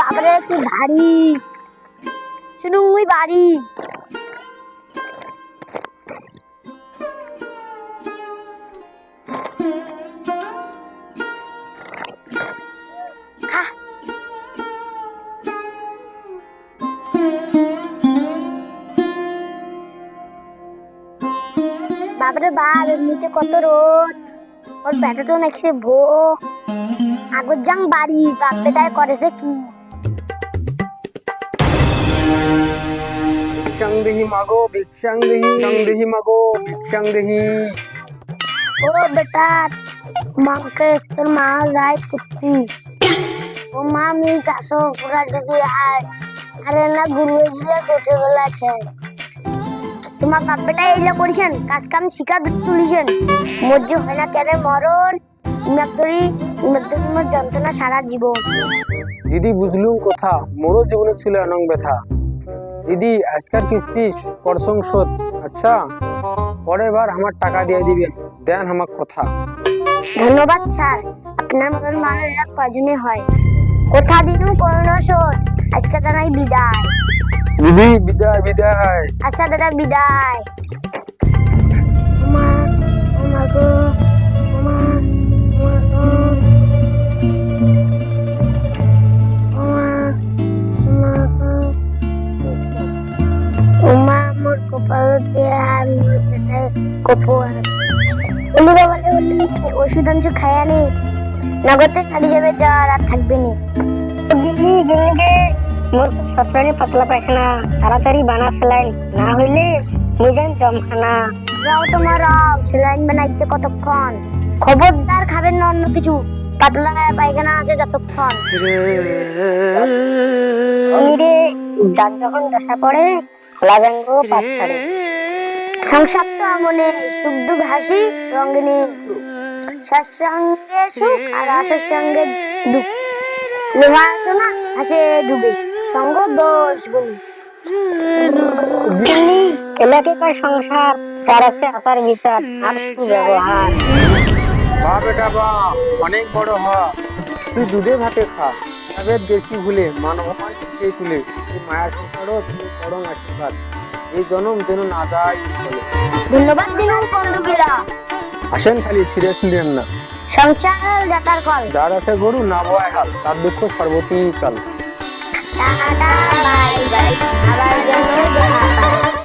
বাপরে কি ভারী শুনুন, ওই বাড়ি। বাপরে বাপ, এমনিতে কত রোদ। ওর ব্যাটাটো নাকছে ভো আগর যাং বাড়ি, বাপ বেটায় করেছে কি? ভিক্ষাং দেহি মাগো ভিক্ষাং দেহি দেহি মাগো ভিক্ষাং দেহি ও বেটা মাকে তোর মা যায় কুত্তি ও মা মি কাছো পুরা ডুবি আয় আরে না গুরু এসে কোটে বেলা আছে তোমার বাপ বেটা এইলা করেছেন কাজ কাম শিখা তুলিছেন মজ্জ হয় না কেন মরণ ইমাক্তরি ইমাক্তরি মোর যন্ত্রণা সারা জীবন দিদি বুঝলুম কথা মোরও জীবনে ছিল অনং ব্যথা দিদি আজকের কিস্তি পরসং শোধ। আচ্ছা পরের বার আমার টাকা দিয়ে দিবে দেন আমার কথা। ধন্যবাদ স্যার। আপনার মতন মানুষরা কজনে হয়। কথা দিনু করোনা শোধ। আজকে জানাই বিদায়। দিদি বিদায় বিদায়। আচ্ছা দাদা বিদায়। কপোয়ার উলিবা বলে উলি ওষুধ অংশ খায়া নগদে ছাড়ি যাবে জ্বর আর থাকবে নি পাতলা পায়খানা তাড়াতাড়ি বানা সেলাইন না হইলে নিজান জমখানা রাও তোমার সেলাইন বানাইতে কতক্ষণ খবরদার খাবেন না অন্য কিছু পাতলা পায়খানা আছে যতক্ষণ যখন দশা পড়ে লাগাঙ্গ পাত ছাড়ে সংসার তো মনে সুখ দুঃখ হাসি রঙ্গিনী সৎসঙ্গে সুখ আর অসৎসঙ্গে দুঃখ। লোহা সোনা হাসে ডুবে সঙ্গ দোষ গুণ। এলাকে কয় সংসার চার আছে আচার বিচার আর ব্যবহার বা বেটা বা অনেক বড় হ তুই দুধে ভাতে খা। তবে দেশি ভুলে মান অপমান তুলে? মায়া শিখারও তুমি পরম আশীর্বাদ। এই জনম যেন না যায় ধন্যবাদ দিন বন্ধু আসেন খালি সিরিয়াস নিলেন না। সংসার যাতার কল যার আছে গরু না বয় হাল। তার দুঃখ সর্বতী কাল। Tata bye bye. আবার যেন দেখা